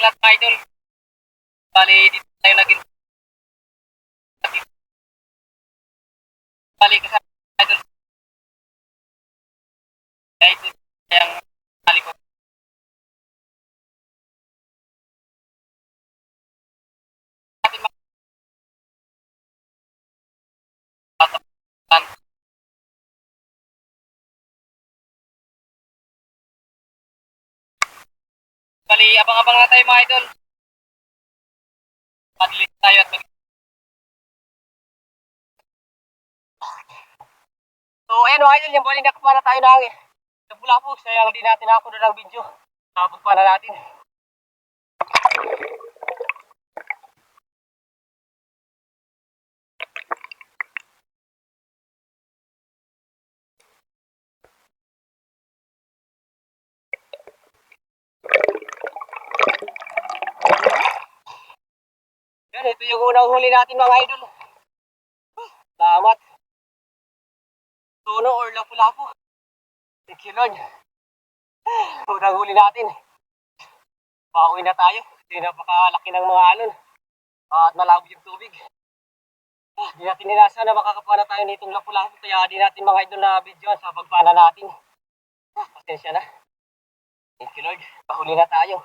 morning lahat mga idol. Bali, dito tayo naging Bali, kasama mga idol. Bali, abang-abang na tayo mga idol. Mag-list tayo at mag So, ayan mga idol, yung bali na tayo ng nabula po. Sayang di natin ako na ng video. Sabog pa na natin. Yan, ito yung unang huli natin mga idol. Salamat. Tono or lapu-lapu. Thank you, Lord. Unang huli natin. Pauwi na tayo. Hindi napakalaki ng mga alon. At malabo yung tubig. Hindi natin ninasa na makakapana tayo nitong lapu-lapu. Kaya di natin mga idol na video sa pagpana natin. Pasensya na. Thank you, Lord. Pahuli na tayo.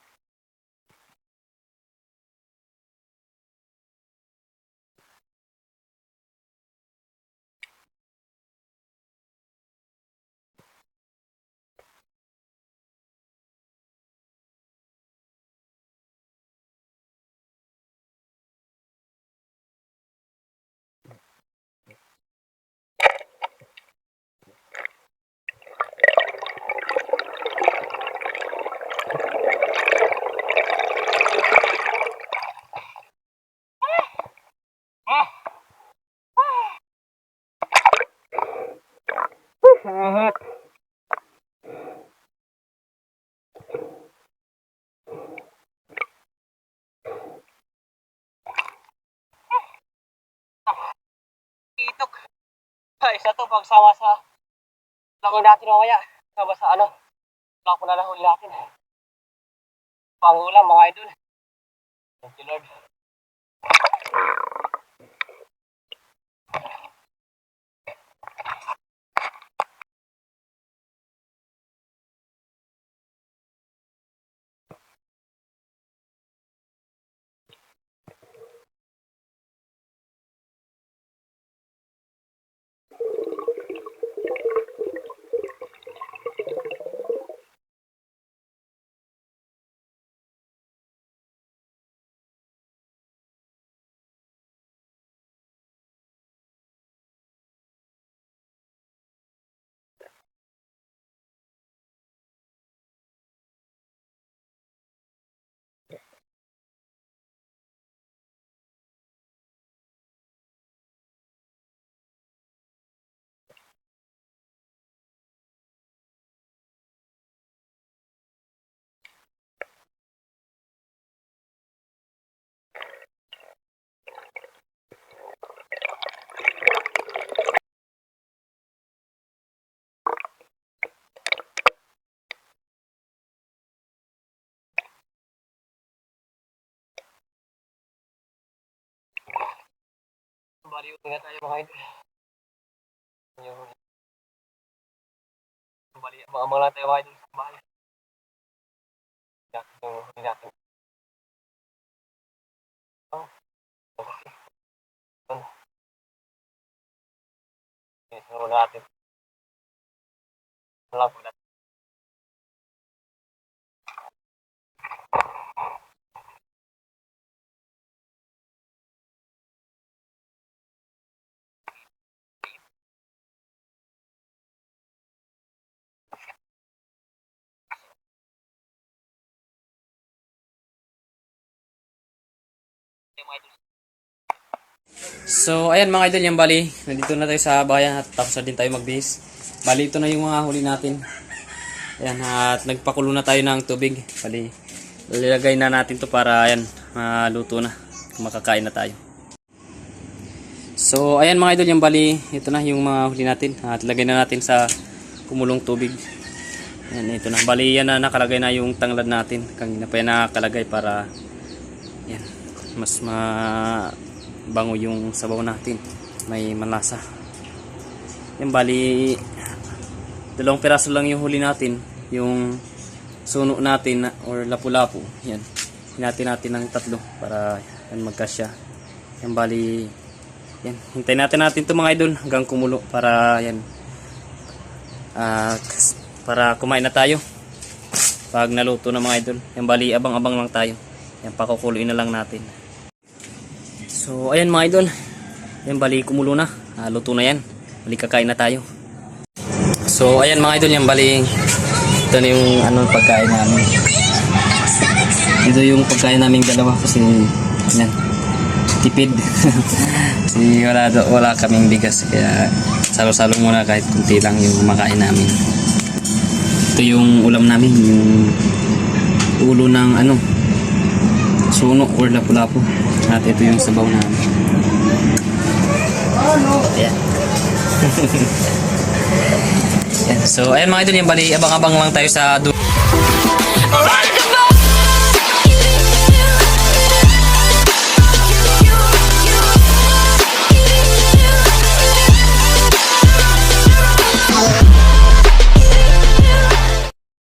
Itok. Ay, isa to pagsama sa langin natin mamaya. Sama sa ano. Lang po na natin. Pangulam mga idol. Thank you Lord. Uwi na tayo mga idol. Bali, abang lang tayo mga idol sa bahay. Natin yung natin. Oh, okay. Ano? Sinuro natin. Lang po natin. So, ayan mga idol, yung bali, nandito na tayo sa bayan at tapos na din tayo magbihis. Bali, ito na yung mga huli natin. Ayan, at nagpakulo na tayo ng tubig. Bali, lalagay na natin to para, ayan, maluto na. Makakain na tayo. So, ayan mga idol, yung bali, ito na yung mga huli natin. At lagay na natin sa kumulong tubig. Ayan, ito na. Bali, yan na nakalagay na yung tanglad natin. Kanina pa yan nakalagay para, yan, mas ma bango yung sabaw natin. May malasa. Yan, bali, dalawang piraso lang yung huli natin. Yung suno natin na- or lapu-lapu. Yan. Hinati natin ng tatlo para yan magkasya. Yan, bali, yan. Hintayin natin natin to mga idol hanggang kumulo para yan. Kas- para kumain na tayo. Pag naluto na mga idol. Yan, bali, abang-abang lang tayo. Yan, pakukuloy na lang natin. So, ayan mga idol. Yan, bali kumulo na. Ah, luto na yan. Bali kakain na tayo. So, ayan mga idol, yan bali ito na yung ano, pagkain namin. Ito yung pagkain namin dalawa kasi yan, tipid. kasi wala, wala kaming bigas kaya salo-salo muna kahit kunti lang yung makain namin. Ito yung ulam namin, yung ulo ng ano, suno or lapu-lapu. At ito yung sabaw namin. Ayan. Ayan. So, ayan mga idol, yung bali, abang-abang lang tayo sa du- Alright,